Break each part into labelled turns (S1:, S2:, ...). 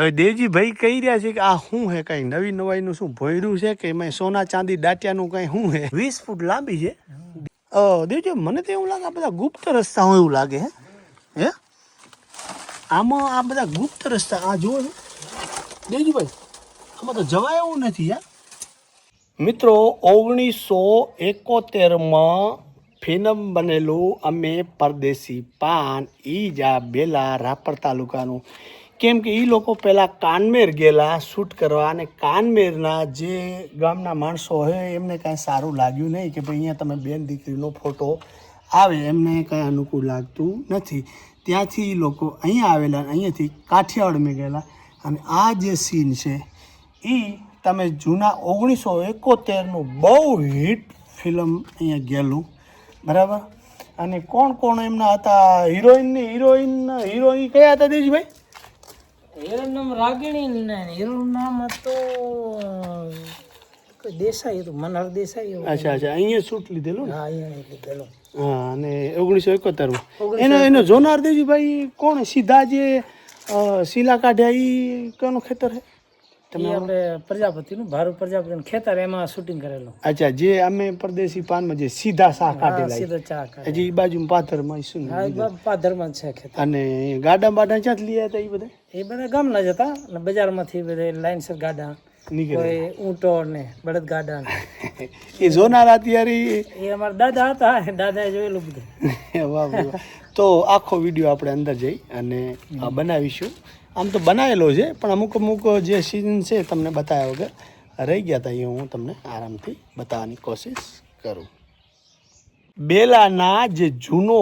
S1: હવે દેવજીભાઈ કહી રહ્યા છે કે આ શું હે કઈ? નવી નવાઈનું શું ભોયરું છે કે એમાં સોના ચાંદી દાટિયાનું કઈ શું હે? વીસ ફૂટ લાંબી છે. દેવજી, મને તો એવું લાગે આ બધા ગુપ્ત રસ્તા હોય એવું લાગે હે. હે? આમાં આ બધા ગુપ્ત રસ્તા, આ જુઓ છો. દેવજીભાઈ, આમાં તો જવાય એવું નથી યાર મિત્રો, ઓગણીસો એકોતેરમાં ફિલ્મ બનેલું અમે પરદેશી પાન ઈ જા બેલા રાપર તાલુકાનું કેમ કે એ લોકો પહેલાં કાનમેર ગયેલા, શૂટ કરવા અને કાનમેરના જે ગામના માણસો હોય, એમને કાંઈ સારું લાગ્યું નહીં કે ભાઈ અહીંયા તમે બેન દીકરીનો ફોટો આવે, એમને કાંઈ અનુકૂળ લાગતું નથી. ત્યાંથી એ લોકો અહીંયા આવેલા, અહીંયાથી કાઠિયાવાડમાં ગયેલા. અને આ જે સીન છે એ તમે જૂના ઓગણીસો એકોતેરનું બહુ હિટ ફિલ્મ અહીંયા ગયેલું. બરાબર? અને કોણ કોણ એમના હતા? હિરોઈનની હિરોઈન હિરોઈન કયા હતા દેશભાઈ?
S2: હીરોનું નામ રાગિણી ને હીરોનું નામ હતું દેસાઈ હતું મનહર દેસાઈ.
S1: અચ્છા અચ્છા અહીંયા શૂટ લીધેલું
S2: હા અહીંયા લીધેલું.
S1: હા અને ઓગણીસો એકોતેરમાં. એનો એનો જોનાર દેવજીભાઈ કોણ? સીધા જે શીલા કાઢ્યા એ કોનું ખેતર છે
S2: આપણે પ્રજાપતિનું ભારત પ્રજાપતિનું ખેતર એમાં શૂટિંગ કરેલું.
S1: અચ્છા જે અમે પરદેશી પાનમાં જે સીધા શાહ કાઢેલા
S2: સીધા ચા કાઢે
S1: હજી બાજુ પાથરમાં શું
S2: જ છે ખેતર.
S1: અને ગાડા બાડા ક્યાંથી લઈ હતા એ બધા?
S2: એ બધા ગામના જ હતા અને બજારમાંથી બધા લાઈનસર ગાડા
S1: નીકળે
S2: ઊંટો ને બળદ ગાડા
S1: એ જોનારા અત્યારે
S2: એ અમારા દાદા હતા દાદાએ જોયેલું બધું.
S1: વાહ. તો આખો વીડિયો આપણે અંદર જઈ અને બનાવીશું. આમ તો બનાવેલો છે, પણ અમુક અમુક જે સીઝન છે તમને બતાવ્યા વગર રહી ગયા હતા એ હું તમને આરામથી બતાવવાની કોશિશ કરું. બેલાના જે જૂનો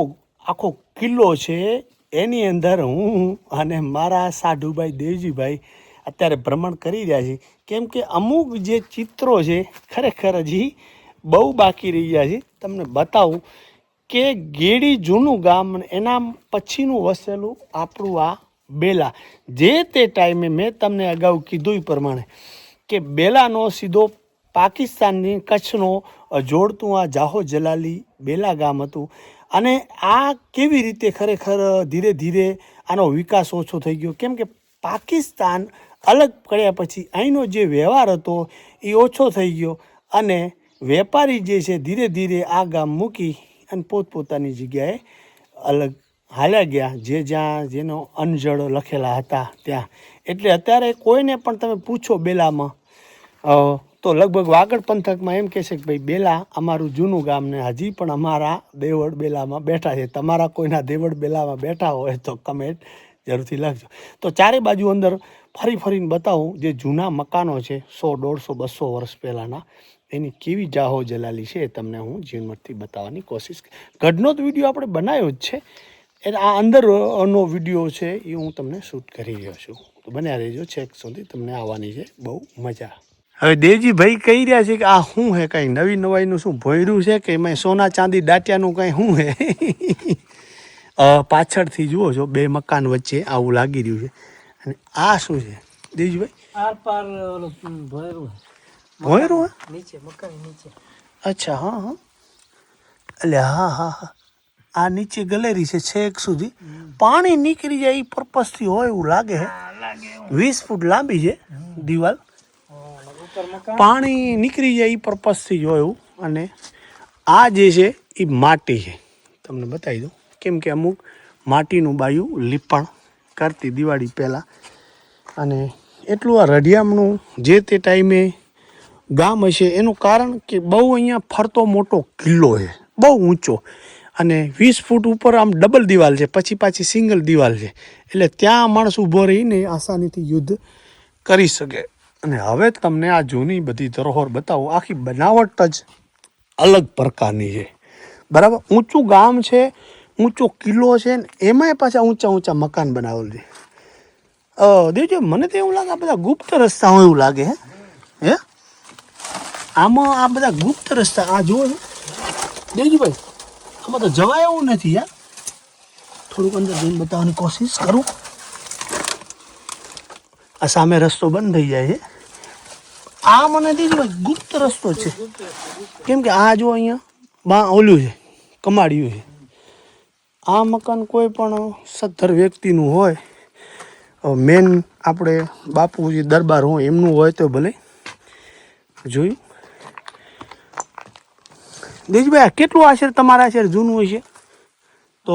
S1: આખો કિલ્લો છે, એની અંદર હું અને મારા સાઢુભાઈ દેવજીભાઈ અત્યારે ભ્રમણ કરી રહ્યા છે કેમ કે અમુક જે ચિત્રો છે, ખરેખર હજી બહુ બાકી રહી ગયા છે. તમને બતાવું કે ગેડી જૂનું ગામ એના પછીનું વસેલું આપણું આ બેલા, જે તે ટાઈમે મેં તમને અગાઉ કીધું પ્રમાણે કે બેલાનો સીધો પાકિસ્તાનની કચ્છનો જોડતું આ જાહો જલાલી બેલા ગામ હતું. અને આ કેવી રીતે ખરેખર ધીરે ધીરે આનો વિકાસ ઓછો થઈ ગયો? કેમ કે પાકિસ્તાન અલગ પડ્યા પછી અહીંનો જે વ્યવહાર હતો એ ઓછો થઈ ગયો અને વેપારી જે છે ધીરે ધીરે આ ગામ મૂકી અને પોતપોતાની જગ્યાએ અલગ હાલ્યા ગયા, જે જ્યાં જેનો અનજળ લખેલા હતા ત્યાં. એટલે અત્યારે કોઈને પણ તમે પૂછો બેલામાં તો લગભગ વાગડ પંથકમાં એમ કહેશે કે ભાઈ, બેલા અમારું જૂનું ગામ ને હજી પણ અમારા દેવળ બેલામાં બેઠા છે. તમારા કોઈના દેવળ બેલામાં બેઠા હોય તો કમેન્ટ જરૂરથી લખજો. તો ચારે બાજુ અંદર ફરી ફરીને બતાવું, જે જૂના મકાનો છે, સો, દોઢસો, બસો વર્ષ પહેલાંના, એની કેવી જાહો જલાલી છે એ તમને હું જીવનમાંથી બતાવવાની કોશિશ ઘટનો તો વીડિયો આપણે બનાવ્યો જ છે. એટલે આ અંદરનો વીડિયો છે એ હું તમને શૂટ કરી રહ્યો છું. તો બન્યા રહેજો છેક સુધી તમને આવવાની છે બહુ મજા. હવે દેવજીભાઈ કહી રહ્યા છે કે આ શું હે કંઈ નવી નવાઈનું શું ભોયરું છે કે એમાં સોના ચાંદી દાટિયાનું કંઈ શું હે? પાછળથી જુઓ છો બે મકાન વચ્ચે આવું લાગી રહ્યું છે. અને આ શું છે? દેવજીભાઈ?
S2: આર પાર
S1: ભોયરું ભોયરું
S2: નીચે મકાન નીચે.
S1: અચ્છા હા હા. એટલે હા હા હા. આ નીચે ગલેરી છે છેક સુધી. પાણી નીકળી જાય એ પર્પઝથી હોય એવું લાગે છે વીસ ફૂટ લાંબી છે દિવાલ. પાણી નીકળી જાય એ પર્પઝથી જ હોય એવું. અને આ જે છે એ માટી છે. તમને બતાવી દઉં. કેમ કે અમુક માટીનું બાયું લીપણ કરતી દિવાળી પહેલાં. અને એટલું આ રઢિયામણું જે તે ટાઈમે ગામ હશે એનું કારણ કે બહુ અહીંયા ફરતો મોટો કિલ્લો છે. બહુ ઊંચો. અને વીસ ફૂટ ઉપર આમ ડબલ દિવાલ છે, પછી પાછી સિંગલ દિવાલ છે. એટલે ત્યાં માણસ ઊભો રહીને આસાનીથી યુદ્ધ કરી શકે. અને હવે તમને આ જૂની બધી ધરોહર બતાવું. આખી બનાવટ જ અલગ પ્રકારની છે. બરાબર? ઊંચું ગામ છે, ઊંચો કિલ્લો છે, ને એમાંય પાછા ઊંચા ઊંચા મકાન બનાવેલ છે. દેવજી, મને તો એવું લાગે આ બધા ગુપ્ત રસ્તા હોય એવું લાગે, હે? હે? આમાં આ બધા ગુપ્ત રસ્તા, આ જુઓ દેવજીભાઈ આમાં તો જવાય એવું નથી, યાર. થોડુંક અંદર જઈને બતાવવાની કોશિશ કરું. આ સામે રસ્તો બંધ થઈ જાય છે. આ મને દેવજીભાઈ ગુપ્ત રસ્તો છે. કેમ કે આ જો અહીંયા બા ઓલું છે, કમાડિયું છે. આ મકાન કોઈ પણ સત્તર વ્યક્તિનું હોય મેન આપણે બાપુજી દરબાર હોય એમનું હોય તો ભલે. જોયું? આ કેટલું આશરે તમારા આશરે જૂનું છે? તો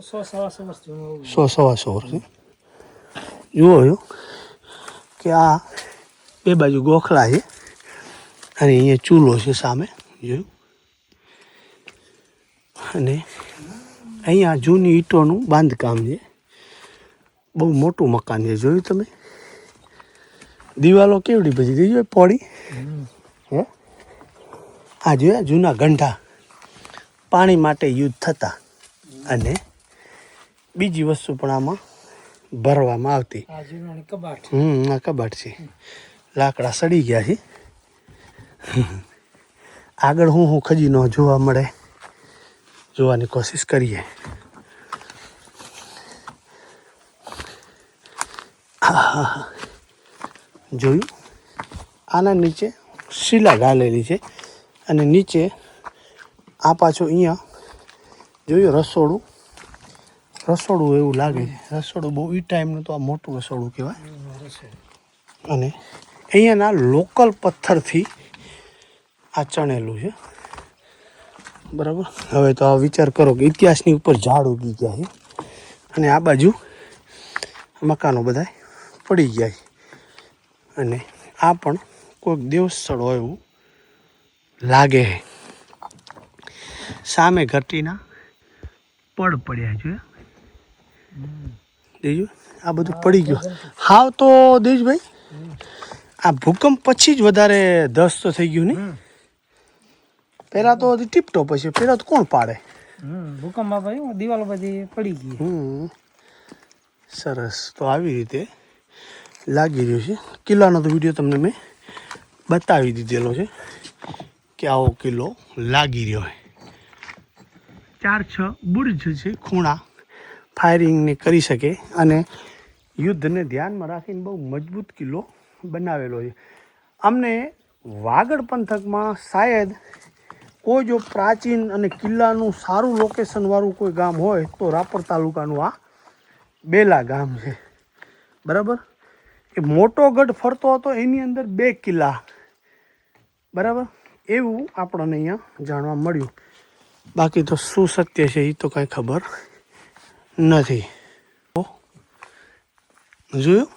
S2: સો સવા સો વર્ષ.
S1: સો સવા સો વર્ષ જુઓ જો કે આ બે બાજુ ગોખલા છે અને અહીંયા ચૂલો છે સામે જોયું અને અહીંયા જૂની ઈંટોનું બાંધકામ છે. બહુ મોટું મકાન છે જોયું તમે? દિવાલો કેવડી પછી જોયું પોળી હે આ જોયા જૂના ગંઢા પાણી માટે યુદ્ધ થતા અને બીજી વસ્તુ પણ આમાં ભરવામાં આવતી.
S2: કબાટ.
S1: હમ આ કબાટ છે. લાકડા સડી ગયા છે. આગળ હું હું ખજીનો જોવા મળે જોવાની કોશિશ કરીએ. જોયું? આના નીચે શિલા ગાલેલી છે. અને નીચે આ પાછું અહીંયા જોયું રસોડું. રસોડું એવું લાગે. છે રસોડું બહુ એ ટાઈમનું તો આ મોટું રસોડું કહેવાય. અને અહીંયાના લોકલ પથ્થરથી આ ચણેલું છે. બરાબર? હવે તો આ વિચાર કરો કે ઇતિહાસની ઉપર ઝાડ ઉગી ગયા છે. અને આ બાજુ મકાનો બધા પડી ગયા છે. અને આ પણ કોઈક દેવસ્થળ હોય એવું. લાગે સામે ઘટીના પડ પડ્યા છે. દેજો આ બધું પડી ગયું. હાવ તો દેજભાઈ આ ભૂકંપ પછી જ વધારે ધસ તો થઈ ગયું ને? પહેલાં તો ટીપટોપ પછી પહેલાં તો કોણ પાડે?
S2: ભૂકંપમાં ભાઈ દિવાલો બધી પડી ગઈ.
S1: સરસ તો આવી રીતે લાગી રહ્યું છે. કિલ્લાનો તો વીડિયો તમને મેં બતાવી દીધેલો છે. કે આવો કિલ્લો લાગી રહ્યો છે ચાર છ બુર્જ છે, ખૂણા. ફાયરિંગને કરી શકે અને યુદ્ધને ધ્યાનમાં રાખીને બહુ મજબૂત કિલ્લો બનાવેલો છે. અમને વાગડ પંથકમાં શાયદ કોઈ જો પ્રાચીન અને કિલ્લાનું સારું લોકેશનવાળું કોઈ ગામ હોય તો રાપર તાલુકાનું આ બેલા ગામ છે. બરાબર? એ મોટો ગઢ ફરતો હતો, એની અંદર બે કિલ્લા. બરાબર? એવું આપણને અહીંયા જાણવા મળ્યું. બાકી તો શું સત્ય છે એ તો કાંઈ ખબર નથી. જોયું?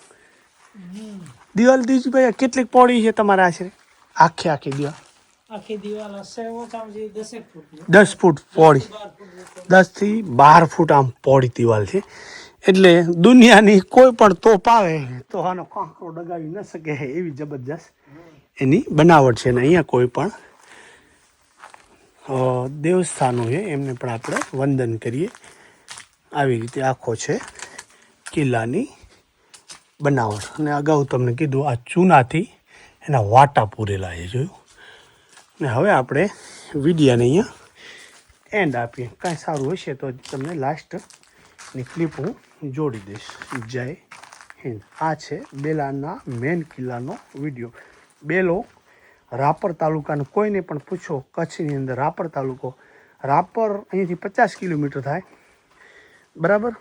S1: દિવાલ દીજીભાઈ આ કેટલીક પોળી છે તમારા આશરે? આખી આખી દિવાલ. દસ ફૂટ પોળી. દસથી બાર ફૂટ આમ પોળી દિવાલ છે. એટલે દુનિયાની કોઈ પણ તોપ આવે તો આનો કાંકરો ડગાવી ન શકે એવી જબરજસ્ત. એની બનાવટ છે ને અહીંયા કોઈ પણ દેવસ્થાનો છે. એમને પણ આપણે વંદન કરીએ. આવી રીતે આખો છે કિલ્લાની બનાવટ. અને અગાઉ તમને કીધું આ ચૂનાથી એના વાટા પૂરેલા છે, જોયું? ને હવે આપણે વિડીયાને અહીંયા એન્ડ આપીએ. કાંઈ સારું હશે તો તમને લાસ્ટની ક્લિપ હું જોડી દઈશ. જય હિન્દ. આ છે બેલાના મેન કિલ્લાનો વીડિયો. બેલો, રાપર તાલુકાનું કોઈને પણ પૂછો, કચ્છની અંદર રાપર તાલુકો. રાપર અહીંથી પચાસ કિલોમીટર થાય. બરાબર?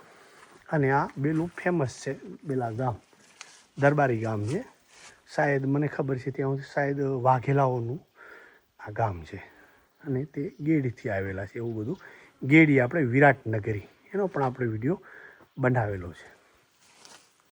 S1: અને આ બેલું ફેમસ છે, બેલા ગામ. દરબારી ગામ છે. શાયદ મને ખબર છે ત્યાં શાયદ વાઘેલાઓનું આ ગામ છે. અને તે ગેડીથી આવેલા છે એવું બધું. ગેડી આપણે વિરાટનગરી. એનો પણ આપણે વીડિયો બનાવેલો છે.